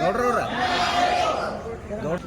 ಗೌಡ್ರವ್ರ ಗೌಡ್ರ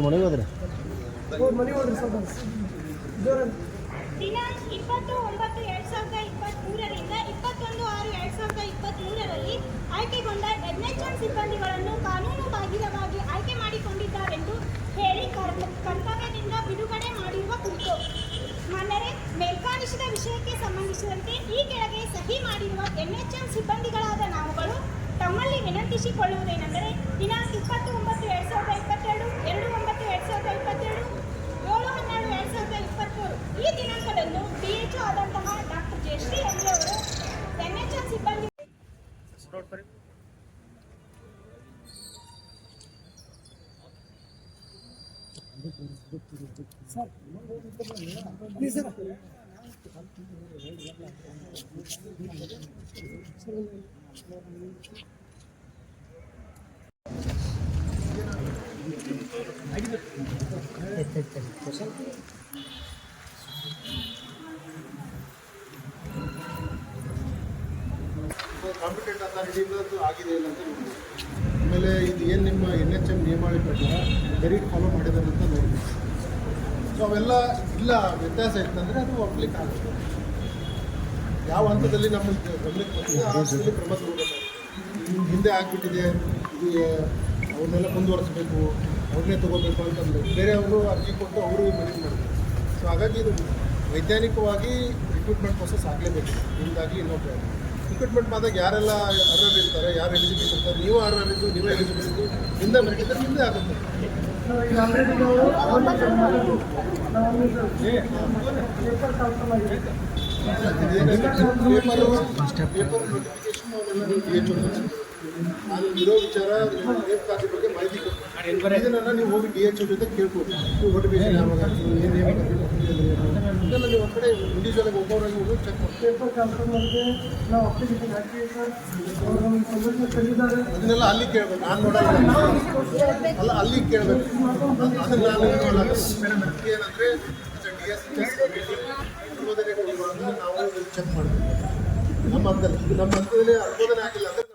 ಮನೆಗೆ ಹೋದ್ರೆ? ದಿನಾಂಕ ಇಪ್ಪತ್ತು ಒಂಬತ್ತು ಎರಡು ಸಾವಿರದ ಇಪ್ಪತ್ತ್ಮೂರರಿಂದ ಇಪ್ಪತ್ತೊಂದು ಆರು ಎರಡು ಸಾವಿರದ ಇಪ್ಪತ್ತ್ ಮೂರರಲ್ಲಿ ಆಯ್ಕೆಗೊಂಡ ಎನ್ಎಚ್ಎಂ ಸಿಬ್ಬಂದಿಗಳನ್ನು ಕಾನೂನು ಬಾಹಿರವಾಗಿ ಆಯ್ಕೆ ಮಾಡಿಕೊಂಡಿದ್ದಾರೆಂದು ಹೇಳಿ ಕರ್- ಕರ್ತವ್ಯದಿಂದ ಬಿಡುಗಡೆ ಮಾಡಿರುವ ಕುರಿತು. ಮಾನ್ಯರೇ ಮೇಲ್ಕಾಣಿಸಿದ ವಿಷಯಕ್ಕೆ ಸಂಬಂಧಿಸಿದಂತೆ ಈ ಕೆಳಗೆ ಸಹಿ ಮಾಡಿರುವ ಎನ್ಎಚ್ಎಂ ಸಿಬ್ಬಂದಿಗಳಾದ ನಾವುಗಳು ತಮ್ಮಲ್ಲಿ ವಿನಂತಿಸಿಕೊಳ್ಳುವುದೇನೆಂದರೆ ದಿನಾಂಕ ಇಪ್ಪತ್ತು ಒಂಬತ್ತು ಎರಡ್ ಸಾವಿರದ ಇಪ್ಪತ್ತೆರಡು ಎರಡು ಒಂಬತ್ತು ಎರಡ್ ಸಾವಿರದ ಇಪ್ಪತ್ತೆರಡು ಏಳು, ಹನ್ನೆರಡು, ಎರಡು ಸಾವಿರದ ಇಪ್ಪತ್ತ್ಮೂರು ಈ ದಿನಾಂಕದಂದು ಡಿಎಚ್ಒ ಆದಂತಹ ಡಾಕ್ಟರ್ ಜಯಶ್ರೀ ಅವರು ಎನ್ಎಚ್ಎಂ ಸಿಬ್ಬಂದಿ ಆಗಿದೆ ಇಲ್ಲ ಆಮೇಲೆ ಇದು ಏನು ನಿಮ್ಮ ಎನ್ ಎಚ್ ಎಂ ನಿಯಮಾವಳಿ ಪ್ರಕಾರ ಮೆರಿಟ್ ಫಾಲೋ ಮಾಡಿದ್ದಾರೆ ಅಂತ ನೋಡ್ಬೋದು. ಸೊ ಅವೆಲ್ಲ ಇಲ್ಲ, ವ್ಯತ್ಯಾಸ ಇತ್ತಂದರೆ ಅದು ಪಬ್ಲಿಕ್ ಆಗುತ್ತೆ. ಯಾವ ಹಂತದಲ್ಲಿ ನಮ್ಮ ಗಮನಕ್ಕೆ ಬರ್ತದೆ ಆ ಹಂತದಲ್ಲಿ ಕ್ರಮ ತಗೋಬೇಕು ಹಿಂದೆ ಆಗ್ಬಿಟ್ಟಿದೆ, ಇದು ಅವ್ರನ್ನೆಲ್ಲ ಮುಂದುವರಿಸಬೇಕು ಅವ್ರನ್ನೇ ತಗೋಬೇಕು ಅಂತಂದ್ರೆ ಬೇರೆಯವರು ಅರ್ಜಿ ಕೊಟ್ಟು ಅವರು ಮನೆ ಮಾಡಬೇಕು ಸೊ ಹಾಗಾಗಿ ಇದು ವೈಜ್ಞಾನಿಕವಾಗಿ ರಿಕ್ರೂಟ್ಮೆಂಟ್ ಪ್ರೊಸೆಸ್ ಆಗಲೇಬೇಕು ನಿಮ್ದಾಗಲಿ ಇನ್ನೊಬ್ಬರು ರಿಕ್ರೂಟ್ಮೆಂಟ್ ಮಾಡಿದಾಗ ಯಾರೆಲ್ಲ ಅರ್ಹರ್ ಇರ್ತಾರೆ ಯಾರು ಎಲಿಜಿಬಲ್ ಇರ್ತಾರೆ ನೀವು ಅರ್ಹರ್ ಇದ್ದು ನೀವೇ ಎಲಿಜಿಬಲ್ ಇದ್ದು ಹಿಂದೆ ಮೆರಿಟ್ ನಿಮ್ಮದೇ ಆಗುತ್ತೆ ಪೇಪರ್ ಪೇಪರ್ ನೋಟಿಫಿಕೇಶನ್ ನಾನು ಇರೋ ವಿಚಾರ ರೇಪ್ ಖಾತೆ ಬಗ್ಗೆ ಮಾಹಿತಿ ಕೊಡ್ತೀನಿ. ಇದನ್ನೆಲ್ಲ ನೀವು ಹೋಗಿ ಡಿ ಎಚ್ ಜೊತೆ ಕೇಳ್ಬೋದು ನೀವು ನೋಟಿಫಿಕೇಶನ್ ಯಾವಾಗ ಆಗ್ತದೆ ಏನು ನೇಮಕ ಇದೆಲ್ಲ ನೀವು ಒಂದು ಕಡೆ ಇಂಡಿವಿಜುವಲ್ ಆಗಿ ಒಬ್ಬೊಬ್ಬರಾಗಿ ಹೋಗಿ ಚೆಕ್ ಮಾಡಿ. ಪೇಪರ್ ಟ್ರಾನ್ಸ್ಫರ್ಗೆ ನಾವು ಅಪ್ಲಿಕೇಶನ್ ಹಾಕಿ ಸರ್ ಅದನ್ನೆಲ್ಲ ಅಲ್ಲಿ ಕೇಳಬೇಕು. ನಾನು ನೋಡಲ್ಲ. ಅಲ್ಲ ಅಲ್ಲಿ ಕೇಳಬೇಕು. ಅದನ್ನ ನಾನು ಏನು ಏನಂದರೆ ಡಿ ಎಸ್ ಅನುಮೋದನೆ ಕೊಡುವಾಗ ನಾವು ಚೆಕ್ ಮಾಡಬೇಕು ನಮ್ಮ ಹಂತದಲ್ಲಿ. ನಮ್ಮ ಹಂತದಲ್ಲಿ ಅನುಮೋದನೆ ಆಗಿಲ್ಲ ಅಂದರೆ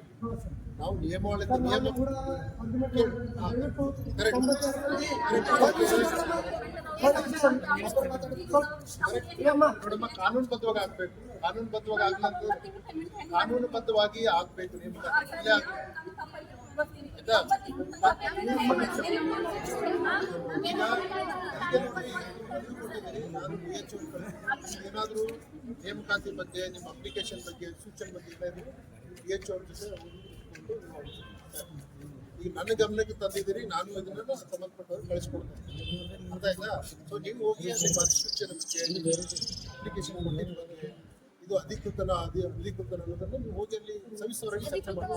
ನಾವು ನಿಯಮಾವಳಿ ನಿಯಮ ಕಾನೂನುಬದ್ಧವಾಗಿ ಆಗ್ಬೇಕು. ಕಾನೂನುಬದ್ಧವಾಗಿ ಆಗ್ಲಂತ ಕಾನೂನುಬದ್ಧವಾಗಿ ಆಗ್ಬೇಕು. ಏನಾದರೂ ನೇಮಕಾತಿ ಬಗ್ಗೆ ನಿಮ್ಮ ಅಪ್ಲಿಕೇಶನ್ ಬಗ್ಗೆ ಸೂಚನೆ ಬಗ್ಗೆ ಡಿ ಎಚ್ ಈಗ ನನ್ನ ಗಮನಕ್ಕೆ ತಂದಿದ್ದೀರಿ, ನಾನು ಇದನ್ನ ಸಂಬಂಧಪಟ್ಟವ್ರು ಕಳಿಸ್ಕೊಡ್ತೀನಿ. ಅರ್ಥ ಸೊ ನೀವು ಹೋಗಿ ನಿಮ್ಮ ಅಧಿಸೂಚನೆ ಬಗ್ಗೆ ಅಪ್ಲಿಕೇಶನ್ ಕೊಟ್ಟಿದ್ದು ಬಗ್ಗೆ ಇದು ಅಧಿಕೃತನ ಅಧಿ ಅಧಿಕೃತನ ಅನ್ನೋದನ್ನ ನೀವು ಹೋಗಿ ಅಲ್ಲಿ ಸವಿಸ್ತರವಾಗಿ ಚರ್ಚೆ ಮಾಡಿ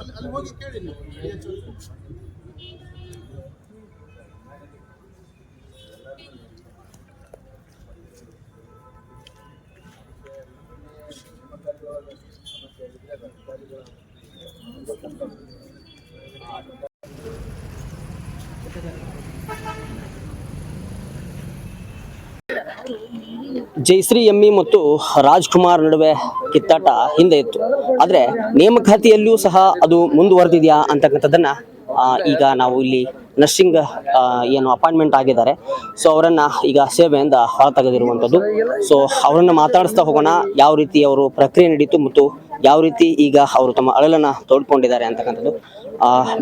ಅಲ್ಲಿ ಅಲ್ಲಿ ಹೋಗಿ ಕೇಳಿ ನೀವು. ಗೆ. ಎಮ್ಮಿ ಮತ್ತು ರಾಜ್ಕುಮಾರ್ ನಡುವೆ ಕಿತ್ತಾಟ ಹಿಂದೆ ಇತ್ತು. ಆದರೆ ನೇಮಕಾತಿಯಲ್ಲಿಯೂ ಸಹ ಅದು ಮುಂದುವರೆದಿದೆಯಾ ಅಂತಕ್ಕಂಥದ್ದನ್ನ ಈಗ ನಾವು ಇಲ್ಲಿ ನರ್ಸಿಂಗ್ ಏನು ಅಪಾಯಿಂಟ್ಮೆಂಟ್ ಆಗಿದ್ದಾರೆ. ಸೊ, ಅವರನ್ನ ಈಗ ಸೇವೆಯಿಂದ ಹೊರ ತೆಗೆದಿರುವಂಥದ್ದು ಸೊ, ಅವರನ್ನ ಮಾತಾಡಿಸ್ತಾ ಹೋಗೋಣ. ಯಾವ ರೀತಿ ಅವರು ಪ್ರಕ್ರಿಯೆ ನಡೀತು ಮತ್ತು ಯಾವ ರೀತಿ ಈಗ ಅವರು ತಮ್ಮ ಅಳಲನ್ನ ತೋಡ್ಕೊಂಡಿದ್ದಾರೆ ಅಂತಕ್ಕಂಥದ್ದು.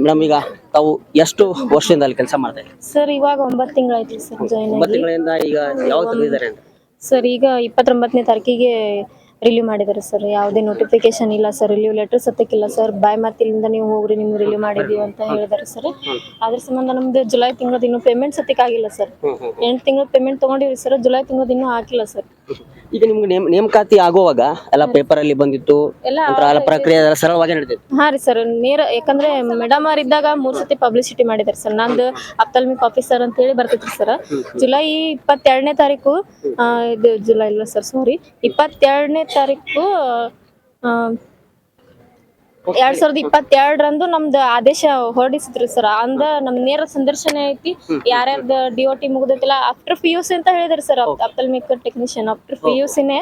ಮೇಡಮ್ ಈಗ ತಾವು ಎಷ್ಟು ವರ್ಷದಿಂದ ಅಲ್ಲಿ ಕೆಲಸ ಮಾಡ್ತಾ ಇದ್ದೀರಿ? ಸರ್ ಇವಾಗ ಒಂಬತ್ತು ತಿಂಗಳಾಯ್ತು ಸರ್ ಜಾಯ್ನ್ ಒಂಬತ್ತು ತಿಂಗಳಿಂದ ಈಗ ಯಾವ ತೆಗೆದಿದ್ದಾರೆ ಅಂತ? ಸರ್ ಈಗ ಇಪ್ಪತ್ತೊಂಬತ್ತನೇ ತಾರೀಕಿಗೆ ರಿಲೀವ್ ಮಾಡಿದ್ದಾರೆ ಸರ್ ಯಾವುದೇ ನೋಟಿಫಿಕೇಶನ್ ಇಲ್ಲ ಸರ್ ರಿಲೀವ್ ಲೆಟರ್ ಸತ್ಯಕ್ಕಿಲ್ಲ ಸರ್ ಬಾಯ್ ಮಾತಿಲಿಂದ ನೀವು ಹೋಗ್ರಿ ನಿಮ್ಗೆ ರಿಲೀವ್ ಮಾಡಿದೀವಿ ಅಂತ ಹೇಳಿದಾರೆ ಸರ್ ಅದ್ರ ಸಂಬಂಧ ನಮ್ದು ಜುಲೈ ತಿಂಗಳದ ಇನ್ನೂ ಪೇಮೆಂಟ್ ಸತ್ತಕ್ಕೆ ಆಗಿಲ್ಲ ಸರ್ ಎಂಟು ತಿಂಗಳ ಪೇಮೆಂಟ್ ತಗೊಂಡಿವಿ ಸರ್ ಜುಲೈ ತಿಂಗಳದ ಇನ್ನೂ ಹಾಕಿಲ್ಲ ಸರ್ ಈಗ ನಿಮ್ಗೆ ನೇಮ್ ನೇಮಕಾತಿ ಆಗುವಾಗ ಎಲ್ಲ ಪೇಪರ್ ಅಲ್ಲಿ ಬಂದಿತ್ತು ಎಲ್ಲ ಪ್ರಕ್ರಿಯೆ ಎಲ್ಲ ಸರಳವಾಗಿ ನಡೆದಿತ್ತು ಹಾ ರೀ ಸರ್ ನೇರ ಯಾಕಂದ್ರೆ ಮೇಡಮ್ ಅವ್ರ ಇದ್ದಾಗ ಮೂರ್ ಸತಿ ಪಬ್ಲಿಸಿಟಿ ಮಾಡಿದಾರೆ ಸರ್ ನಂದು ಅಪ್ತಲ್ಮಿಕ್ ಆಫೀಸರ್ ಅಂತ ಹೇಳಿ ಬರ್ತಿತ್ತು ಸರ್ ಜುಲೈ ಇಪ್ಪತ್ತೆರಡನೇ ತಾರೀಕು ಇದು ಜುಲೈ ಇಲ್ಲ ಸರ್ ಸಾರಿ ಇಪ್ಪತ್ತೆರಡನೇ ತಾರೀಕು ಆ, ಎರಡ್ ಸಾವಿರದ ಇಪ್ಪತ್ತೆರಡರಂದು ನಮ್ದು ಆದೇಶ ಹೊರಡಿಸಿದ್ರು ಸರ್ ಅಂದ ನಮ್ ನೇರ ಸಂದರ್ಶನ ಐತಿ. ಯಾರ್ಯಾರ್ದ ಡಿ ಒ ಟಿ ಮುಗ್ದೈತಿಲ್ಲ ಆಫ್ಟರ್ ಪಿ ಯು ಸಿ ಅಂತ ಹೇಳಿದ್ರಿ sir ophthalmic technician after P U ಸಿನೇ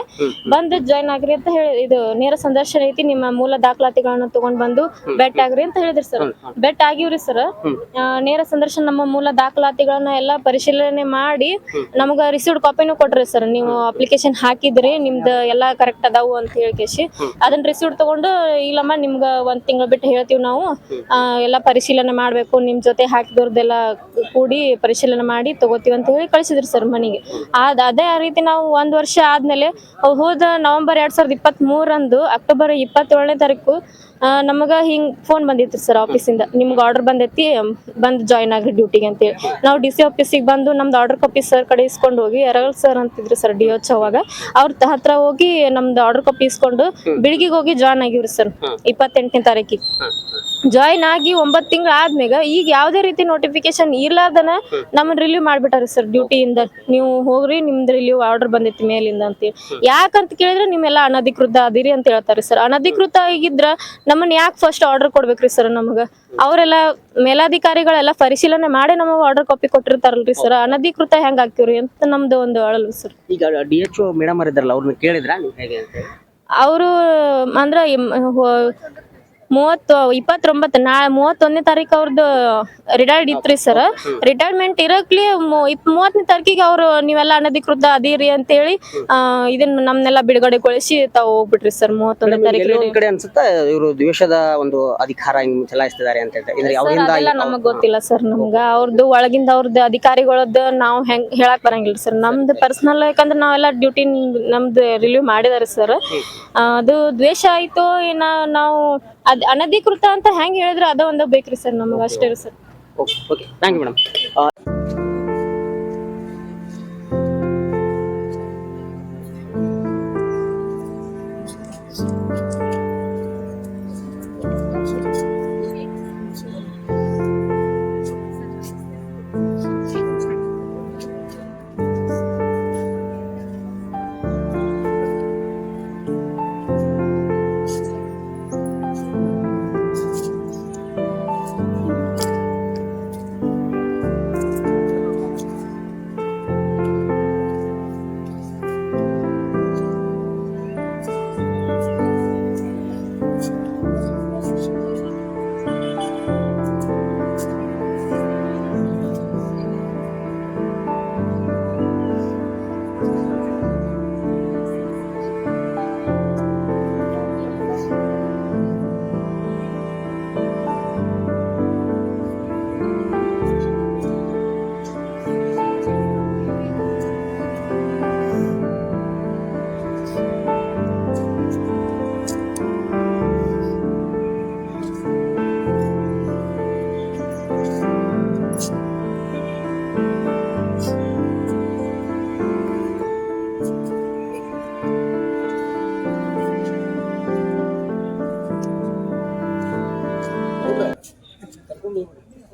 ಬಂದು ಜಾಯ್ನ್ ಆಗ್ರಿ ಅಂತ ಹೇಳಿ ಇದು ನೇರ ಸಂದರ್ಶನ ಐತಿ. ನಿಮ್ಮ ಮೂಲ ದಾಖಲಾತಿಗಳನ್ನ ತಗೊಂಡ್ ಬಂದು ಬೆಟ್ ಆಗ್ರಿ ಅಂತ ಹೇಳಿದ್ರಿ ಸರ್ ಬೆಟ್ ಆಗಿವ್ರಿ ಸರ್ ನೇರ ಸಂದರ್ಶನ ನಮ್ಮ ಮೂಲ ದಾಖಲಾತಿಗಳನ್ನ ಎಲ್ಲಾ ಪರಿಶೀಲನೆ ಮಾಡಿ ನಮಗ ರಿಸೀವ್ಡ್ ಕಾಪಿನೂ ಕೊಟ್ರಿ ಸರ್ ನೀವು ಅಪ್ಲಿಕೇಶನ್ ಹಾಕಿದ್ರಿ ನಿಮ್ದು ಎಲ್ಲಾ ಕರೆಕ್ಟ್ ಅದಾವು ಅಂತ ಹೇಳಿ ಅದನ್ನ ರಿಸೀವ್ಡ್ ತಗೊಂಡು ಇಲ್ಲಮ್ಮ ನಿಮ್ಗ ಒಂದ್ ತಿಂಗಳು ಬಿಟ್ಟು ಹೇಳ್ತೀವಿ ನಾವು. ಎಲ್ಲ ಪರಿಶೀಲನೆ ಮಾಡ್ಬೇಕು, ನಿಮ್ ಜೊತೆ ಹಾಕಿದವ್ರದ್ದೆಲ್ಲ ಕೂಡಿ ಪರಿಶೀಲನೆ ಮಾಡಿ ತಗೋತೀವಿ ಅಂತ ಹೇಳಿ ಕಳಿಸಿದ್ರು ಸರ್ ಮನೆಗೆ. ಅದ್ ಅದೇ ರೀತಿ ನಾವು ಒಂದ್ ವರ್ಷ ಆದ್ಮೇಲೆ ಹೋದ ನವೆಂಬರ್ ಎರಡ್ ಸಾವಿರದ ಇಪ್ಪತ್ತ್ ಮೂರಂದು ಅಕ್ಟೋಬರ್ ಇಪ್ಪತ್ತೇಳನೇ ತಾರೀಕು ನಮಗ ಹಿಂಗ್ ಫೋನ್ ಬಂದಿತ್ತು ಸರ್ ಆಫೀಸಿಂದ ನಿಮ್ಗೆ ಆರ್ಡರ್ ಬಂದೈತಿ ಬಂದು ಜಾಯ್ನ್ ಆಗ್ರಿ ಡ್ಯೂಟಿಗೆ ಅಂತೇಳಿ. ನಾವು ಡಿ ಸಿ ಆಫೀಸಿಗೆ ಬಂದು ನಮ್ದು ಆರ್ಡರ್ ಕಾಪಿ ಸರ್ ಕಡೆ ಇಸ್ಕೊಂಡು ಹೋಗಿ ಎರಗಲ್ ಸರ್ ಅಂತಿದ್ರು ಸರ್ ಡಿ ಎಚ್ ಅವಾಗ ಅವ್ರ ಹತ್ರ ಹೋಗಿ ನಮ್ದು ಆರ್ಡರ್ ಕಾಪಿ ಇಸ್ಕೊಂಡು ಬೆಳಿಗ್ಗೆ ಹೋಗಿ ಜಾಯ್ನ್ ಆಗಿವ್ರಿ ಸರ್ ಇಪ್ಪತ್ತೆಂಟನೇ ತಾರೀಕಿಗೆ. ಜಾಯ್ನ್ ಆಗಿ ಒಂಬತ್ ತಿಂಗಳ ಆದ್ಮೇಗ ಈಗ ಯಾವ್ದೇ ರೀತಿ ನೋಟಿಫಿಕೇಶನ್ ಇರ್ಲಾರ್ದನ ನಮ್ಮನ್ನ ರಿಲೀವ್ ಮಾಡ್ಬಿಟ್ಟಾರ ಸರ್ ಡ್ಯೂಟಿಯಿಂದ ನೀವು ಹೋಗ್ರಿ ನಿಮ್ದು ರಿಲೀವ್ ಆರ್ಡರ್ ಬಂದಿತ್ತು ಮೇಲಿಂದ ಅಂತೇಳಿ. ಯಾಕಂತ ಕೇಳಿದ್ರೆ ನಿಮ್ಮೆಲ್ಲ ಅನಧಿಕೃತ ಅದಿರಿ ಅಂತ ಹೇಳ್ತಾರೆ ಸರ್ ಅನಧಿಕೃತ ಆಗಿದ್ರ ನಮ್ಮನ್ನ ಯಾಕೆ ಫಸ್ಟ್ ಆರ್ಡರ್ ಕೊಡ್ಬೇಕ್ರಿ ಸರ್ ನಮಗ? ಅವರೆಲ್ಲ ಮೇಲಾಧಿಕಾರಿಗಳೆಲ್ಲ ಪರಿಶೀಲನೆ ಮಾಡಿ ನಮಗೆ ಆರ್ಡರ್ ಕಾಪಿ ಕೊಟ್ಟಿರ್ತಾರಲ್ರಿ ಸರ್ ಅನಧಿಕೃತ ಹೆಂಗ್ ಆಗ್ತೀವ್ರಿ ಅಂತ ನಮ್ದು ಒಂದು ಅಳಲು ಸರ್ ಈಗ ಡಿ ಎಚ್ ಮೇಡಮ್ ಅವ್ರನ್ನ ಕೇಳಿದ್ರ ನೀವು ಹೇಗೆ ಅಂತ ಹೇಳಿ? ಅವರು ಅಂದ್ರ ಹೊ- ಮೂವತ್ತು ಇಪ್ಪತ್ತೊಂಬತ್ತು ನಾ ಮೂವತ್ತೊಂದನೇ ತಾರೀಕು ಅವ್ರದ್ದು ರಿಟೈರ್ಡ್ ಇತ್ರಿ ಸರ್ ರಿಟೈರ್ಮೆಂಟ್ ಇರಕ್ಲಿ ಮೂವತ್ತನೇ ತಾರೀಕಿಗೆ ಅವರು ನೀವೆಲ್ಲ ಅನಧಿಕೃತ ಅದೀರಿ ಅಂತೇಳಿ ಇದನ್ನ ನಮ್ನೆಲ್ಲ ಬಿಡುಗಡೆಗೊಳಿಸಿ ತಾವು ಹೋಗ್ಬಿಟ್ರಿ ಸರ್ ಮೂವತ್ತೊಂದನೇ ತಾರೀಕು ಕಡೆ ಅನ್ಸುತ್ತಾ ಇವರು ದ್ವೇಷದ ಒಂದು ಅಧಿಕಾರ ಚಲಾಯಿಸ್ತಿದ್ದಾರೆ ಅಂತ ಹೇಳ್ತಾರೆ ನಮಗ್ ಗೊತ್ತಿಲ್ಲ ಸರ್ ನಮ್ಗ. ಅವ್ರದ್ದು ಒಳಗಿಂದ ಅವ್ರದ್ದು ಅಧಿಕಾರಿಗಳದ್ದು ನಾವು ಹೆಂಗ್ ಹೇಳಕ್ ಬರಂಗಿಲ್ಲ ಸರ್ ನಮ್ದು ಪರ್ಸನಲ್ ಯಾಕಂದ್ರೆ ನಾವೆಲ್ಲ ಡ್ಯೂಟಿ ನಮ್ದು ರಿಲೀವ್ ಮಾಡಿದಾರೆ ಸರ್ ಅದು ದ್ವೇಷ ಆಯ್ತು ಏನ ನಾವು ಅದ್ ಅನಧಿಕೃತ ಅಂತ ಹೆಂಗ್ ಹೇಳಿದ್ರ ಅದ ಒಂದು ಬೇಕ್ರಿ ಸರ್ ನಮಗ ಅಷ್ಟೇ sir. Okay thank you madam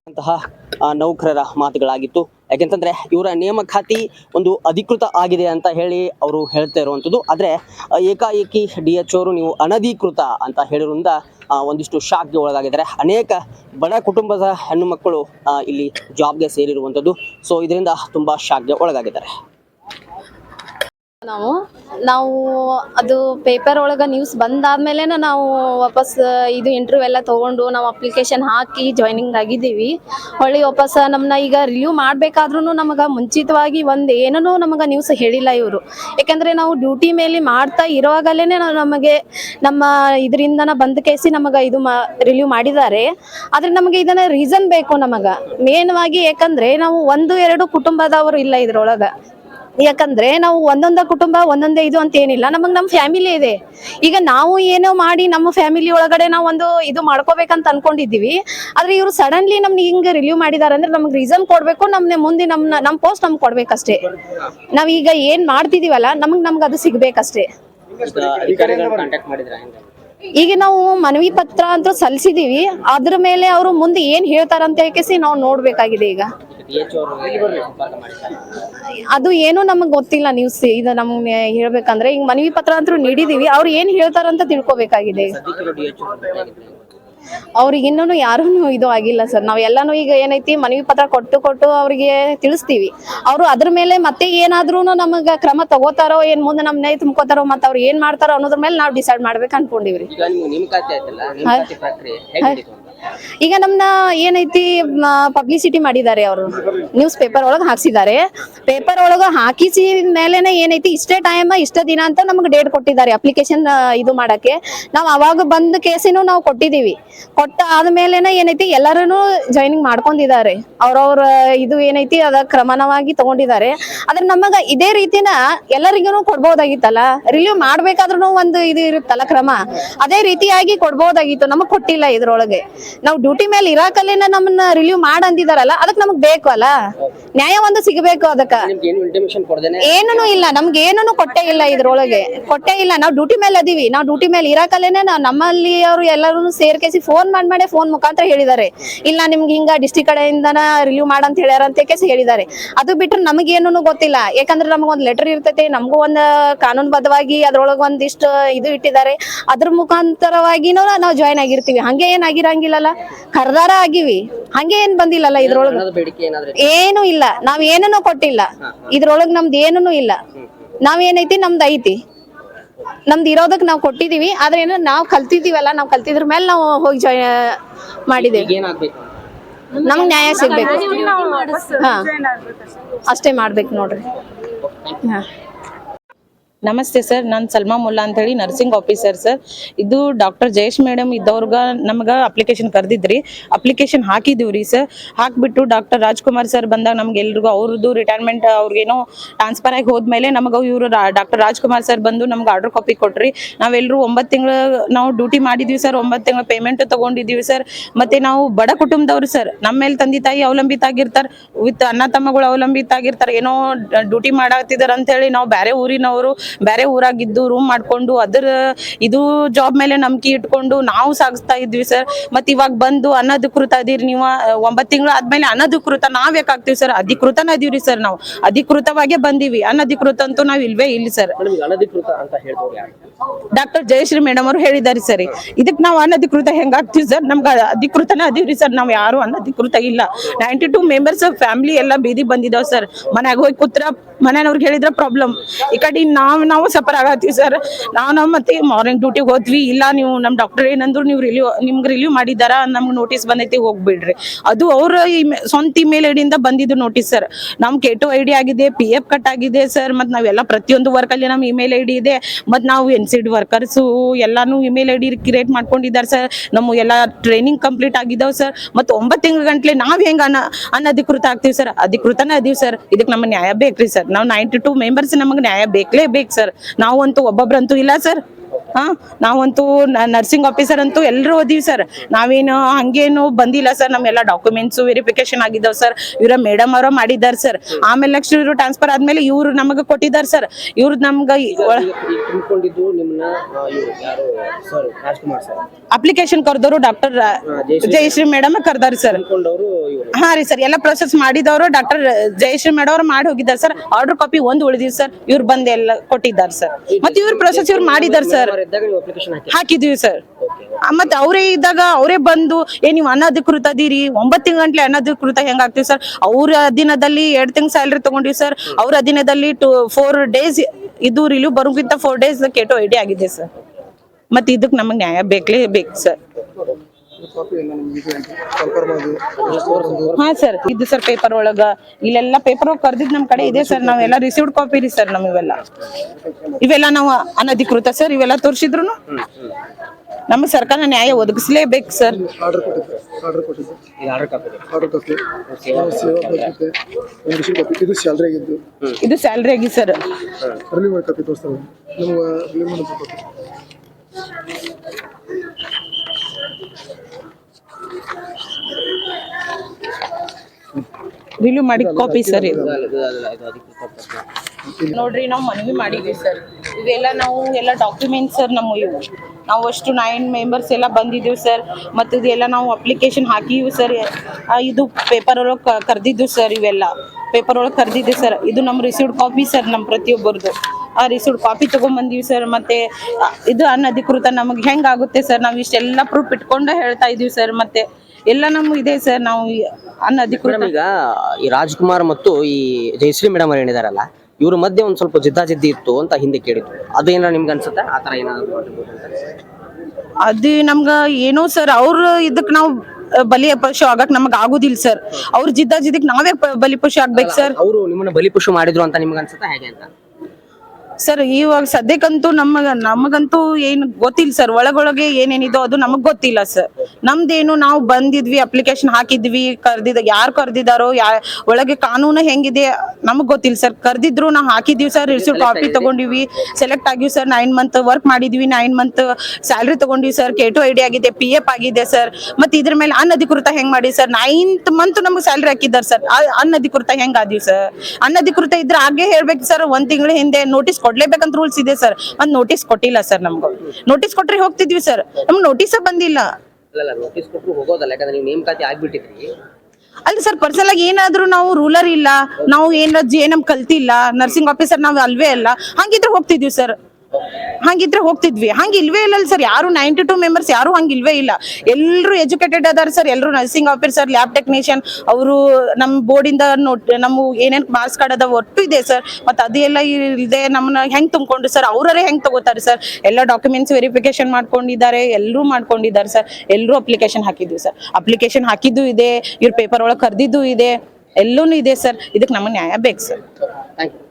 ಅಂತಹ ನೌಕರರ ಮಾತುಗಳಾಗಿತ್ತು. ಯಾಕೆಂತಂದ್ರೆ ಇವರ ನೇಮಕಾತಿ ಒಂದು ಅಧಿಕೃತ ಆಗಿದೆ ಅಂತ ಹೇಳಿ ಅವರು ಹೇಳ್ತಾ ಇರುವಂಥದ್ದು. ಆದರೆ ಏಕಾಏಕಿ ಡಿ ಎಚ್ ಅವರು ನೀವು ಅನಧಿಕೃತ ಅಂತ ಹೇಳಿರೋದ್ರಿಂದ ಒಂದಿಷ್ಟು ಶಾಕ್ಗೆ ಒಳಗಾಗಿದ್ದಾರೆ. ಅನೇಕ ಬಡ ಕುಟುಂಬದ ಹೆಣ್ಣು ಮಕ್ಕಳು ಇಲ್ಲಿ ಜಾಬ್ಗೆ ಸೇರಿರುವಂಥದ್ದು. ಸೊ ಇದರಿಂದ ತುಂಬ ಶಾಕ್ಗೆ ಒಳಗಾಗಿದ್ದಾರೆ. ನಾವು ನಾವು ಅದು ಪೇಪರ್ ಒಳಗೆ ನ್ಯೂಸ್ ಬಂದಾದ್ಮೇಲೆ ನಾವು ವಾಪಸ್ ಇದು ಇಂಟರ್ವ್ಯೂ ಎಲ್ಲ ತೊಗೊಂಡು ನಾವು ಅಪ್ಲಿಕೇಶನ್ ಹಾಕಿ ಜಾಯ್ನಿಂಗ್ ಆಗಿದ್ದೀವಿ. ಹೊಳ್ಳಿ ವಾಪಸ್ ನಮ್ಮನ್ನ ಈಗ ರಿಲೀವ್ ಮಾಡಬೇಕಾದ್ರೂ ನಮಗೆ ಮುಂಚಿತವಾಗಿ ಒಂದು ಏನೂ ನಮಗೆ ನ್ಯೂಸ್ ಹೇಳಿಲ್ಲ ಇವರು. ಯಾಕಂದರೆ ನಾವು ಡ್ಯೂಟಿ ಮೇಲೆ ಮಾಡ್ತಾ ಇರುವಾಗಲೇ ನಾವು ನಮಗೆ ನಮ್ಮ ಇದರಿಂದನ ಬಂದ ಕೇಸಿ ನಮಗೆ ಇದು ಮಾ ರಿಲೀವ್ ಮಾಡಿದ್ದಾರೆ. ಆದರೆ ನಮಗೆ ಇದನ್ನ ರೀಸನ್ ಬೇಕು ನಮಗೆ. ಮೇನ್ವಾಗಿ ಯಾಕಂದರೆ ನಾವು ಒಂದು, ಎರಡು ಕುಟುಂಬದವರು ಇಲ್ಲ ಇದ್ರೊಳಗೆ. ಯಾಕಂದ್ರೆ ನಾವು ಒಂದೊಂದ ಕುಟುಂಬ, ಒಂದೊಂದೇ ಇದು ಅಂತ ಏನಿಲ್ಲ. ನಮಗ್ ನಮ್ಮ ಫ್ಯಾಮಿಲಿ ಇದೆ. ಈಗ ನಾವು ಏನೋ ಮಾಡಿ ನಮ್ಮ ಫ್ಯಾಮಿಲಿ ಒಳಗಡೆ ನಾವು ಒಂದು ಇದು ಮಾಡ್ಕೋಬೇಕಂತ ಅನ್ಕೊಂಡಿದ್ದೀವಿ. ಆದ್ರೆ ಇವರು ಸಡನ್ಲಿ ನಮ್ಗೆ ಹಿಂಗ್ ರಿಲೀವ್ ಮಾಡಿದಾರೆ ಅಂದ್ರೆ ನಮ್ಗೆ ರೀಸನ್ ಕೊಡ್ಬೇಕು, ನಮ್ನೆ ಮುಂದೆ ನಮ್ನ, ನಮ್ ಪೋಸ್ಟ್ ನಮ್ಗೆ ಕೊಡ್ಬೇಕಷ್ಟೇ. ನಾವೀಗ ಏನ್ ಮಾಡ್ತಿದೀವಲ್ಲ, ನಮಗ್ ನಮ್ಗೆ ಅದು ಸಿಗ್ಬೇಕಷ್ಟೇ. ಈಗ ನಾವು ಮನವಿ ಪತ್ರ ಅಂತ ಸಲ್ಲಿಸಿದೀವಿ ಅದ್ರ ಮೇಲೆ ಅವರು ಮುಂದೆ ಏನ್ ಹೇಳ್ತಾರಂತ ಹೇಳಿ ನಾವು ನೋಡ್ಬೇಕಾಗಿದೆ ಈಗ. ಅದು ಏನು ನಮಗೆ ಗೊತ್ತಿಲ್ಲ ನ್ಯೂಸ್ ಇದು ನಮ್ಗೆ ಹೇಳ್ಬೇಕಂದ್ರೆ ಈಗ ಮನವಿ ಪತ್ರ ಅಂತೂ ನೀಡಿದೀವಿ. ಅವ್ರು ಏನ್ ಹೇಳ್ತಾರಂತ ತಿಳ್ಕೊಬೇಕಾಗಿದೆ. ಅವ್ರಿಗೆ ಇನ್ನೂ ಯಾರು ಇದು ಆಗಿಲ್ಲ ಸರ್. ನಾವ್ ಎಲ್ಲಾನು ಈಗ ಏನೈತಿ ಮನವಿ ಪತ್ರ ಕೊಟ್ಟು ಕೊಟ್ಟು ಅವ್ರಿಗೆ ತಿಳಿಸ್ತೀವಿ. ಅವರು ಅದ್ರ ಮೇಲೆ ಮತ್ತೆ ಏನಾದ್ರೂ ನಮಗ ಕ್ರಮ ತಗೋತಾರೋ ಏನ್ ಮುಂದೆ ನಮ್ ನೈ ತುಂಬ್ಕೋತಾರೋ ಮತ್ತೆ ಅವ್ರು ಏನ್ ಮಾಡ್ತಾರೋ ಅನ್ನೋದ್ರ ಮೇಲೆ ನಾವು ಡಿಸೈಡ್ ಮಾಡ್ಬೇಕು ಅನ್ಕೊಂಡಿವ್ರಿ ಈಗ ನಮ್ನ ಏನೈತಿ ಪಬ್ಲಿಸಿಟಿ ಮಾಡಿದ್ದಾರೆ ಅವರು. ನ್ಯೂಸ್ ಪೇಪರ್ ಒಳಗೆ ಹಾಕ್ಸಿದ್ದಾರೆ. ಪೇಪರ್ ಒಳಗೆ ಹಾಕಿಸಿ ಮೇಲೆನೆ ಏನೈತಿ, ಇಷ್ಟೇ ಟೈಮ್ ಇಷ್ಟ ದಿನ ಅಂತ ನಮ್ಗೆ ಡೇಟ್ ಕೊಟ್ಟಿದ್ದಾರೆ ಅಪ್ಲಿಕೇಶನ್ ಇದು ಮಾಡಕ್ಕೆ. ನಾವು ಅವಾಗ ಬಂದ ಕೇಸಿನೂ ನಾವು ಕೊಟ್ಟಿದೀವಿ. ಕೊಟ್ಟ ಆದ್ಮೇಲೆನೆ ಏನೈತಿ ಎಲ್ಲರೂ ಜಾಯ್ನಿಂಗ್ ಮಾಡ್ಕೊಂಡಿದ್ದಾರೆ. ಅವ್ರವ್ರ ಇದು ಏನೈತಿ, ಅದ ಕ್ರಮನವಾಗಿ ತಗೊಂಡಿದ್ದಾರೆ. ಆದ್ರೆ ನಮಗ ಇದೇ ರೀತಿನ ಎಲ್ಲರಿಗೂ ಕೊಡ್ಬೋದಾಗಿತ್ತಲ್ಲ? ರಿಲೀವ್ ಮಾಡ್ಬೇಕಾದ್ರೂ ಒಂದು ಇದು ಇರುತ್ತಲ್ಲ ಕ್ರಮ? ಅದೇ ರೀತಿಯಾಗಿ ಕೊಡ್ಬೋದಾಗಿತ್ತು. ನಮಗ್ ಕೊಟ್ಟಿಲ್ಲ ಇದ್ರೊಳಗೆ. ನಾವು ಡ್ಯೂಟಿ ಮೇಲೆ ಇರಾಕಲ್ಲೇನ ನಮ್ಮನ್ನ ರಿಲೀವ್ ಮಾಡ್ ಅಂದಿದಾರಲ್ಲ ಅದಕ್ಕೆ ನಮಗ್ ಬೇಕು ಅಲ್ಲ? ನ್ಯಾಯ ಒಂದು ಸಿಗಬೇಕು ಅದಕ್ಕ. ನಿಮ್ಗೆ ಏನು ಏನೂ ಇಲ್ಲ ನಮ್ಗೆ ಏನೂ ಕೊಟ್ಟೇ ಇಲ್ಲ ಇದ್ರೊಳಗೆ. ಕೊಟ್ಟೇ ಇಲ್ಲ ನಾವು ಡ್ಯೂಟಿ ಮೇಲೆ ಅದೀವಿ. ನಾವು ಡ್ಯೂಟಿ ಮೇಲೆ ಇರಾಕಲ್ಲೇನೆ ನಾವು ನಮ್ಮಲ್ಲಿ ಅವರು ಎಲ್ಲರೂ ಸೇರ್ಕೇಸಿ ಫೋನ್ ಮಾಡಿ ಮಾಡಿ ಫೋನ್ ಮುಖಾಂತರ ಹೇಳಿದ್ದಾರೆ. ಇಲ್ಲ ನಿಮ್ಗೆ ಹಿಂಗ ಡಿಸ್ಟಿಕ್ ಕಡೆಯಿಂದನ ರಿಲೀವ್ ಮಾಡಂತ ಹೇಳ್ಯಾರ ಅಂತ ಕೇಸಿ ಹೇಳಿದ್ದಾರೆ. ಅದು ಬಿಟ್ರೆ ನಮಗೇನು ಗೊತ್ತಿಲ್ಲ. ಯಾಕಂದ್ರೆ ನಮಗೊಂದು ಲೆಟರ್ ಇರ್ತೈತೆ ನಮಗೂ ಒಂದು ಕಾನೂನುಬದ್ಧವಾಗಿ ಅದ್ರೊಳಗೆ ಒಂದಿಷ್ಟು ಇದು ಇಟ್ಟಿದ್ದಾರೆ. ಅದ್ರ ಮುಖಾಂತರವಾಗಿನೂ ನಾವು ಜಾಯ್ನ್ ಆಗಿರ್ತೀವಿ. ಹಂಗೆ ಏನ್ ಆಗಿರಂಗಿಲ್ಲಲ್ಲ ಕರ್ದಾರ ಆಗಿವಿ. ಹಂಗೆ ಏನ್ ಬಂದಿಲ್ಲಲ್ಲ ಇದ್ರೊಳಗ? ಏನು ಇಲ್ಲ. ನಾವ್ ಏನನ್ನು ಕೊಟ್ಟಿಲ್ಲ. ಇದ್ರೊಳಗ್ ನಮ್ದು ಏನೂ ಇಲ್ಲ. ನಾವೇನೈತಿ ನಮ್ದು ಐತಿ. ನಮ್ದು ಇರೋದಕ್ ನಾವ್ ಕೊಟ್ಟಿದೀವಿ. ಆದ್ರೆ ಏನ ನಾವ್ ಕಲ್ತಿದೀವಲ್ಲ ನಾವ್ ಕಲ್ತಿದ್ರ ಮೇಲೆ ನಾವು ಹೋಗಿ ಜಾಯಿನ್ ಮಾಡಿದೇವಿ. ಈಗ ಏನಾಗ್ಬೇಕು ನಮ್ಗ್ ನ್ಯಾಯ ಸಿಗ್ಬೇಕು. ಹಾ. ಅಷ್ಟೇ ಮಾಡ್ಬೇಕು ನೋಡ್ರಿ. ಹಾ. ನಮಸ್ತೆ ಸರ್, ನಾನು ಸಲ್ಮಾ ಮುಲ್ಲಾ ಅಂತ ಹೇಳಿ ನರ್ಸಿಂಗ್ ಆಫೀಸರ್ ಸರ್. ಇದು ಡಾಕ್ಟರ್ ಜಯೇಶ್ ಮೇಡಮ್ ಇದ್ದವ್ರಿಗ ನಮ್ಗೆ ಅಪ್ಲಿಕೇಶನ್ ಕರೆದಿದ್ರಿ. ಅಪ್ಲಿಕೇಶನ್ ಹಾಕಿದೀವ್ರಿ ಸರ್. ಹಾಕ್ಬಿಟ್ಟು ಡಾಕ್ಟರ್ ರಾಜ್ಕುಮಾರ್ ಸರ್ ಬಂದಾಗ ನಮ್ಗೆ ಎಲ್ರಿಗೂ ಅವ್ರದ್ದು ರಿಟೈರ್ಮೆಂಟ್ ಅವ್ರಿಗೇನೋ ಟ್ರಾನ್ಸ್ಫರ್ ಆಗಿ ಹೋದ್ಮೇಲೆ ನಮಗೆ ಇವರು ಡಾಕ್ಟರ್ ರಾಜ್ಕುಮಾರ್ ಸರ್ ಬಂದು ನಮ್ಗೆ ಆರ್ಡರ್ ಕಾಪಿ ಕೊಟ್ರಿ. ನಾವೆಲ್ಲರೂ ಒಂಬತ್ತು ತಿಂಗಳು ನಾವು ಡ್ಯೂಟಿ ಮಾಡಿದ್ವಿ ಸರ್. ಒಂಬತ್ತು ತಿಂಗಳ ಪೇಮೆಂಟ್ ತಗೊಂಡಿದ್ದೀವಿ ಸರ್. ಮತ್ತೆ ನಾವು ಬಡ ಕುಟುಂಬದವ್ರು ಸರ್. ನಮ್ಮ ಮೇಲೆ ತಂದೆ ತಾಯಿ ಅವಲಂಬಿತ ಆಗಿರ್ತಾರೆ. ವಿತ್ ಅಣ್ಣ ತಮ್ಮಗಳು ಅವಲಂಬಿತ ಆಗಿರ್ತಾರೆ. ಏನೋ ಡ್ಯೂಟಿ ಮಾಡಾಕ್ತಿದಾರ ಅಂತ ಹೇಳಿ ನಾವು ಬೇರೆ ಊರಿನವರು ಬೇರೆ ಊರಾಗಿದ್ದು ರೂಮ್ ಮಾಡ್ಕೊಂಡು ಅದರ ಇದು ಜಾಬ್ ಮೇಲೆ ನಂಬಿಕೆ ಇಟ್ಕೊಂಡು ನಾವು ಸಾಗಿಸ್ತಾ ಇದ್ವಿ ಸರ್ ಮತ್ತೆ ಇವಾಗ ಬಂದು ಅನಧಿಕೃತ ಅದೀರಿ ನೀವು ಒಂಬತ್ತು ತಿಂಗಳು ಆದ್ಮೇಲೆ ಅನಧಿಕೃತ ನಾವ್ ಯಾಕಾಗ್ತೀವಿ ಸರ್ ಅಧಿಕೃತನ ಅದೀವ್ರಿ ಸರ್ ನಾವು. ಅಧಿಕೃತವಾಗೇ ಬಂದೀವಿ. ಅನಧಿಕೃತ ಅಂತೂ ನಾವ್ ಇಲ್ವೇ ಇಲ್ಲಿ ಸರ್ ಡಾಕ್ಟರ್ ಜಯಶ್ರೀ ಮೇಡಮ್ ಅವರು ಹೇಳಿದ್ದಾರೆ ಸರಿ ಇದಕ್ಕೆ ನಾವು ಅನಧಿಕೃತ ಹೆಂಗಾಗ್ತೀವಿ ಸರ್ ನಮ್ಗೆ ಅಧಿಕೃತನ ಅದೀವ್ರಿ ಸರ್ ನಾವು ಯಾರು ಅನಧಿಕೃತ ಇಲ್ಲ. ನೈಂಟಿ ಟೂ ಮೆಂಬರ್ಸ್ ಫ್ಯಾಮಿಲಿ ಎಲ್ಲ ಬೀದಿ ಬಂದಿದಾವ್ ಸರ್ ಮನ್ಯಾಗ ಹೋಗಿ ಕೂತ್ರ ಮನೆಯವ್ರಿಗೆ ಹೇಳಿದ್ರ ಪ್ರಾಬ್ಲಮ್ ಈ ಕಡೆ ನಾವು ನಾವು ಸಫರ್ ಆಗತ್ತೀವಿ ಸರ್ ನಾವು ನಾವು ಮತ್ತೆ ಮಾರ್ನಿಂಗ್ ಡ್ಯೂಟಿಗೆ ಹೋದ್ವಿ. ಇಲ್ಲ, ನೀವು ನಮ್ಮ ಡಾಕ್ಟರ್ ಏನಂದ್ರು ನೀವು ರಿಲೀವ್ ನಿಮ್ಗೆ ರಿಲೀವ್ ಮಾಡಿದಾರ ನಮ್ಗೆ ನೋಟಿಸ್ ಬಂದೈತಿ, ಹೋಗ್ಬಿಡ್ರಿ. ಅದು ಅವ್ರ ಸ್ವಂತ ಇಮೇಲ್ ಐಡಿಯಿಂದ ಬಂದಿದ್ದು ನೋಟಿಸ್ ಸರ್ ನಮ್ ಕೆಟೋ ಐ ಡಿ ಆಗಿದೆ ಪಿ ಎಫ್ ಕಟ್ ಆಗಿದೆ ಸರ್ ಮತ್ತು ನಾವೆಲ್ಲ ಪ್ರತಿಯೊಂದು ವರ್ಕಲ್ಲಿ ನಮ್ಮ ಇಮೇಲ್ ಐ ಡಿ ಇದೆ. ಮತ್ತು ನಾವು ಎನ್ ಸಿ ಡಿ ವರ್ಕರ್ಸು ಎಲ್ಲಾನು ಇಮೇಲ್ ಐ ಡಿ ಕ್ರಿಯೇಟ್ ಮಾಡ್ಕೊಂಡಿದ್ದಾರೆ ಸರ್ ನಮ್ಮ ಎಲ್ಲ ಟ್ರೈನಿಂಗ್ ಕಂಪ್ಲೀಟ್ ಆಗಿದ್ದಾವೆ ಸರ್ ಮತ್ತು ಒಂಬತ್ತು ತಿಂಗಳ ಗಂಟ್ಲೆ ನಾವು ಹೆಂಗೆ ಅನ ಅನಧಿಕೃತ ಆಗ್ತೀವಿ ಸರ್ ಅಧಿಕೃತನೇ ಅದೀವಿ ಸರ್ ಇದಕ್ಕೆ ನಮ್ಮ ನ್ಯಾಯ ಬೇಕ್ರಿ ಸರ್ ನಾವು ನೈಂಟಿ ಟೂ ಮೆಂಬರ್ಸ್ ನಮಗೆ ನ್ಯಾಯ ಬೇಕೇ ಬೇಕು ಸರ್? ನಾವಂತೂ ಒಬ್ಬೊಬ್ರಂತೂ ಇಲ್ಲ ಸರ್. ಹಾ ನಾವಂತೂ ನರ್ಸಿಂಗ್ ಆಫೀಸರ್ ಅಂತೂ ಎಲ್ಲರೂ ಓದಿವಿ ಸರ್ ನಾವೇನು ಹಂಗೇನು ಬಂದಿಲ್ಲ ಸರ್ ನಮ್ಮೆಲ್ಲ ಡಾಕ್ಯುಮೆಂಟ್ಸ್ ವೆರಿಫಿಕೇಶನ್ ಆಗಿದ್ದಾವೆ ಸರ್ ಇವರ ಮೇಡಮ್ ಅವರ ಮಾಡಿದ್ದಾರೆ ಸರ್ ಆಮೇಲೆ ನೆಕ್ಸ್ಟ್ ಇವರು ಟ್ರಾನ್ಸ್ಫರ್ ಆದ್ಮೇಲೆ ಇವ್ರು ನಮಗೆ ಕೊಟ್ಟಿದ್ದಾರೆ ಸರ್ ಇವ್ರದ್ದು ನಮ್ಗೆ ಅಪ್ಲಿಕೇಶನ್ ಕರೆದವರು ಡಾಕ್ಟರ್ ಜಯಶ್ರೀ ಮೇಡಮ್ ಕರ್ದಾರ ಸರ್ ಹಾ ರೀ ಸರ್ ಎಲ್ಲ ಪ್ರೊಸೆಸ್ ಮಾಡಿದವರು ಡಾಕ್ಟರ್ ಜಯಶ್ರೀ ಮೇಡಮ್ ಅವ್ರು ಮಾಡಿ ಹೋಗಿದ್ದಾರೆ ಸರ್ ಆರ್ಡರ್ ಕಾಪಿ ಒಂದು ಉಳಿದಿವಿ ಸರ್ ಇವ್ರು ಬಂದೆಲ್ಲ ಎಲ್ಲ ಕೊಟ್ಟಿದ್ದಾರೆ ಸರ್ ಮತ್ತೆ ಇವ್ರ ಪ್ರೊಸೆಸ್ ಇವ್ರು ಮಾಡಿದ್ದಾರೆ ಸರ್ ಇದ್ದಾಗ ನೀವು ಅಪ್ಲಿಕೇಶನ್ ಹಾಕಿ ಹಾಕಿದೀವಿ ಸರ್. ಮತ್ತೆ ಅವರೇ ಇದ್ದಾಗ ಅವರೇ ಬಂದು ಏ ನೀವು ಅನಧಿಕೃತ ಅದೀರಿ ಒಂಬತ್ತು ತಿಂಗಂಟ್ಲೆ ಅನಧಿಕೃತ ಹೆಂಗ್ ಆಗ್ತೀವಿ ಸರ್? ಅವ್ರ ಅಧೀನದಲ್ಲಿ ಎರಡ್ ತಿಂಗ್ ಸ್ಯಾಲ್ರಿ ತಗೊಂಡಿವಿ ಸರ್. ಅವ್ರ ಅಧೀನದಲ್ಲಿ ಟು ಫೋರ್ ಡೇಸ್ ಇದು ರಿಲೀವ್ ಬರೋಕ್ಕಿಂತ ಫೋರ್ ಡೇಸ್ ಕೆಟೋ ಐಡಿ ಆಗಿದೆ ಸರ್. ಮತ್ತೆ ಇದಕ್ಕೆ ನಮಗೆ ನ್ಯಾಯ ಬೇಕೇ ಬೇಕು ಸರ್. ಇದೆ ಹಾ ಸರ್. ಇದು ಸರ್ ಪೇಪರ್ ಒಳಗ. ಇಲ್ಲೆಲ್ಲ ಪೇಪರ್ ಕರ್ದಿದ್ ನಮ್ ಕಡೆ ಇದೆ ಸರ್. ನಾವೆಲ್ಲ ರಿಸೀವ್ಡ್ ಕಾಪಿ ರೀ ಸರ್ ನಮ್ ಇವೆಲ್ಲ. ಇವೆಲ್ಲ ನಾವು ಅನಧಿಕೃತ ಸರ್. ಇವೆಲ್ಲ ತೋರಿಸಿದ್ರು ನಮ್ಮ ಸರ್ಕಾರ ನ್ಯಾಯ ಒದಗಿಸ್ಲೇಬೇಕು sir. Order salary order sir. ಇದು ಆರ್ಡರ್ ಕಾಪಿ ಆರ್ಡರ್ ಕಾಪಿ ನಾವು ಸೇವಾ ಭದ್ರತೆ ಒಂದು ರಿಸೀವ್ ಕಾಪಿ ಇದು ಸ್ಯಾಲ್ರಿ ಆಗಿದ್ದು ಇದು ಸ್ಯಾಲ್ರಿ ಆಗಿ ಸರ್ ರಿಲೀವ್ ಮಾಡಿ ಕಾಪಿ ಸರ್. ಇದು. ನೋಡ್ರಿ ನಾವು ಮನವಿ ಮಾಡಿದ್ವಿ ಸರ್. ಇವೆಲ್ಲ ನಾವು ಎಲ್ಲ ಡಾಕ್ಯುಮೆಂಟ್ಸ್ ಸರ್ ನಮ್ಮ ಇವು. ನಾವು ಅಷ್ಟು ನೈನ್ ಮೆಂಬರ್ಸ್ ಎಲ್ಲ ಬಂದಿದ್ದೀವಿ ಸರ್. ಮತ್ತು ಇದೆಲ್ಲ ನಾವು ಅಪ್ಲಿಕೇಶನ್ ಹಾಕಿವಿ ಸರ್. ಇದು ಪೇಪರ್ ಒಳಗೆ ಕರೆದಿದ್ದು ಸರ್ ಇವೆಲ್ಲ. ಪೇಪರ್ ಒಳಗೆ ಕರೆದಿದ್ದೆ ಸರ್. ಇದು ನಮ್ಮ ರಿಸೀವ್ಡ್ ಕಾಪಿ ಸರ್ ನಮ್ಮ ಪ್ರತಿಯೊಬ್ಬರದು. ಆ ರಿಸೀವ್ಡ್ ಕಾಪಿ ತೊಗೊಂಬಂದೀವಿ ಸರ್. ಮತ್ತೆ ಇದು ಅನಧಿಕೃತ ನಮಗೆ ಹೆಂಗಾಗುತ್ತೆ ಸರ್? ನಾವು ಇಷ್ಟೆಲ್ಲ ಪ್ರೂಫ್ ಇಟ್ಕೊಂಡು ಹೇಳ್ತಾ ಇದೀವಿ ಸರ್. ಮತ್ತೆ ಎಲ್ಲ ನಮ್ಮ ಇದೆ ಸರ್ ನಾವು ಅನ್ನ ಅನಧಿಕೃತ ಮೇಡಮ್ ಈಗ ಈ ರಾಜ್ಕುಮಾರ್ ಮತ್ತು ಈ ಜಯಶ್ರೀ ಮೇಡಮ್ ಅವ್ರು ಏನಿದಾರಲ್ಲ ಇವ್ರ ಮಧ್ಯೆ ಒಂದ್ ಸ್ವಲ್ಪ ಜಿದ್ದಾಜಿದ್ದಿ ಇತ್ತು ಅಂತ ಹಿಂದೆ ಕೇಳಿದ್ರು ಅದು ಏನಾರ ನಿಮ್ಗೆ ಅನ್ಸುತ್ತೆ? ಆ ತರ ಏನಾದ್ರು? ಅದು ನಮ್ಗ ಏನೋ ಸರ್ ಅವ್ರ ಇದಕ್ ನಾವು ಬಲಿಯ ಪಶು ಆಗಕ್ ನಮಗ್ ಆಗುದಿಲ್ಲ ಸರ್. ಅವ್ರ ಜಿದ್ದ ಜಿದ್ದಕ್ ನಾವೇ ಪ- ಬಲಿ ಪಶು ಆಗ್ಬೇಕು ಸರ್. ಅವರು ನಿಮ್ಮನ್ನ ಬಲಿಪಶು ಮಾಡಿದ್ರು ಅಂತ ನಿಮ್ಗೆ ಅನ್ಸುತ್ತೆ? ಹೇಗೆ ಅಂತ? ಸರ್ ಇವಾಗ ಸದ್ಯಕ್ಕಂತೂ ನಮಗ ನಮಗಂತೂ ಏನು ಗೊತ್ತಿಲ್ಲ ಸರ್. ಒಳಗೊಳಗೆ ಏನೇನಿದೋ ಅದು ನಮಗ್ ಗೊತ್ತಿಲ್ಲ ಸರ್. ನಮ್ದೇನು ನಾವು ಬಂದಿದ್ವಿ ಅಪ್ಲಿಕೇಶನ್ ಹಾಕಿದ್ವಿ ಕರ್ದಿದ ಯಾರು ಕರ್ದಿದಾರೋ ಯಾ ಒಳಗೆ ಕಾನೂನು ಹೆಂಗಿದೆ ನಮಗ್ ಗೊತ್ತಿಲ್ಲ ಸರ್. ಕರ್ದಿದ್ರು ನಾವು ಹಾಕಿದ್ವಿ ಸರ್ ರಿಸೀವ್ ಕಾಪಿ ತಗೊಂಡಿವಿ ಸೆಲೆಕ್ಟ್ ಆಗಿವಿ ಸರ್. ನೈನ್ ಮಂತ್ ವರ್ಕ್ ಮಾಡಿದ್ವಿ ನೈನ್ ಮಂತ್ ಸ್ಯಾಲ್ರಿ ತಗೊಂಡಿವಿ ಸರ್. ಕೇಟು ಐಡಿ ಆಗಿದೆ ಪಿ ಎಫ್ ಆಗಿದೆ ಸರ್. ಮತ್ತೆ ಇದ್ರ ಮೇಲೆ ಅನಧಿಕೃತ ಹೆಂಗ್ ಮಾಡಿ ಸರ್? ನೈನ್ತ್ ಮಂತ್ ನಮ್ಗೆ ಸ್ಯಾಲ್ರಿ ಹಾಕಿದ್ದಾರೆ ಸರ್. ಅನಧಿಕೃತ ಹೆಂಗ್ ಆದ್ವಿ ಸರ್? ಅನಧಿಕೃತ ಇದ್ರೆ ಹಾಗೆ ಹೇಳ್ಬೇಕು ಸರ್. ಒಂದ್ ತಿಂಗಳ ಹಿಂದೆ ನೋಟಿಸ್ ಕೊಡ್ಲೇಬೇಕಂತ ರೂಲ್ಸ್ ಇದೆ ಸರ್ ಒಂದ್ ನೋಟಿಸ್ ಕೊಟ್ಟಿಲ್ಲ ಸರ್ ನಮ್ಗೆ. ನೋಟಿಸ್ ಕೊಟ್ರೆ ಹೋಗ್ತಿದ್ವಿ ಸರ್ ನಮ್ಗೆ ನೋಟಿಸ್ ಬಂದಿಲ್ಲ. ಅಲ್ಲ ನೋಟಿಸ್ ಕೊಟ್ಟರು ಹೋಗೋದಲ್ಲ. ಯಾಕಂದ್ರೆ ನೀವು ನೇಮಕಾತಿ ಆಗ್ಬಿಟ್ಟಿದ್ರಿ. ಅಲ್ಲ ಸರ್ ಪರ್ಸನಲ್ ಆಗಿ ಏನಾದ್ರೂ ನಾವು ರೂಲರ್ ಇಲ್ಲ ನಾವು ಏನಾದ್ರು ಜೆ ಎನ್ ಎಂ ಕಲ್ತಿಲ್ಲ ನರ್ಸಿಂಗ್ ಆಫೀಸರ್ ನಾವು ಅಲ್ವೇ ಅಲ್ಲ ಹಂಗಿದ್ರೆ ಹೋಗ್ತಿದ್ವಿ ಸರ್ ಹಂಗಿದ್ರೆ ಹೋಗ್ತಿದ್ವಿ. ಹಂಗ ಇಲ್ವೇ ಇಲ್ಲ ಸರ್. ಯಾರು ನೈಂಟಿ ಟೂ ಮೆಂಬರ್ಸ್ ಯಾರು ಹಂಗ ಇಲ್ವೇ ಇಲ್ಲ. ಎಲ್ಲರೂ ಎಜುಕೇಟೆಡ್ ಅದಾರ ಸರ್. ಎಲ್ಲರೂ ನರ್ಸಿಂಗ್ ಆಫೀಸರ್ ಲ್ಯಾಬ್ ಟೆಕ್ನಿಷಿಯನ್ ಅವರು ನಮ್ಮ ಬೋರ್ಡಿಂದ ನೋಟ್, ನಮ್ಮ ಏನೇನು ಮಾರ್ಕ್ಸ್ ಕಾರ್ಡ್ ಅದಾವ ಒಟ್ಟು ಇದೆ ಸರ್. ಮತ್ತೆ ಅದೆಲ್ಲ ಇಲ್ಲದೆ ನಮ್ಮನ್ನ ಹೆಂಗ್ ತುಂಬಿಕೊಂಡು ಸರ್? ಅವರೇ ಹೆಂಗ್ ತಗೋತಾರೆ ಸರ್? ಎಲ್ಲ ಡಾಕ್ಯುಮೆಂಟ್ಸ್ ವೆರಿಫಿಕೇಶನ್ ಮಾಡ್ಕೊಂಡಿದ್ದಾರೆ. ಎಲ್ಲರೂ ಮಾಡ್ಕೊಂಡಿದ್ದಾರೆ ಸರ್. ಎಲ್ಲರೂ ಅಪ್ಲಿಕೇಶನ್ ಹಾಕಿದ್ವಿ ಸರ್. ಅಪ್ಲಿಕೇಶನ್ ಹಾಕಿದ್ದು ಇದೆ. ಇವ್ರ ಪೇಪರ್ ಒಳಗೆ ಕರೆದಿದ್ದು ಇದೆ. ಎಲ್ಲೂ ಇದೆ ಸರ್. ಇದಕ್ಕೆ ನಮಗೆ ನ್ಯಾಯ ಬೇಕು ಸರ್. Thank you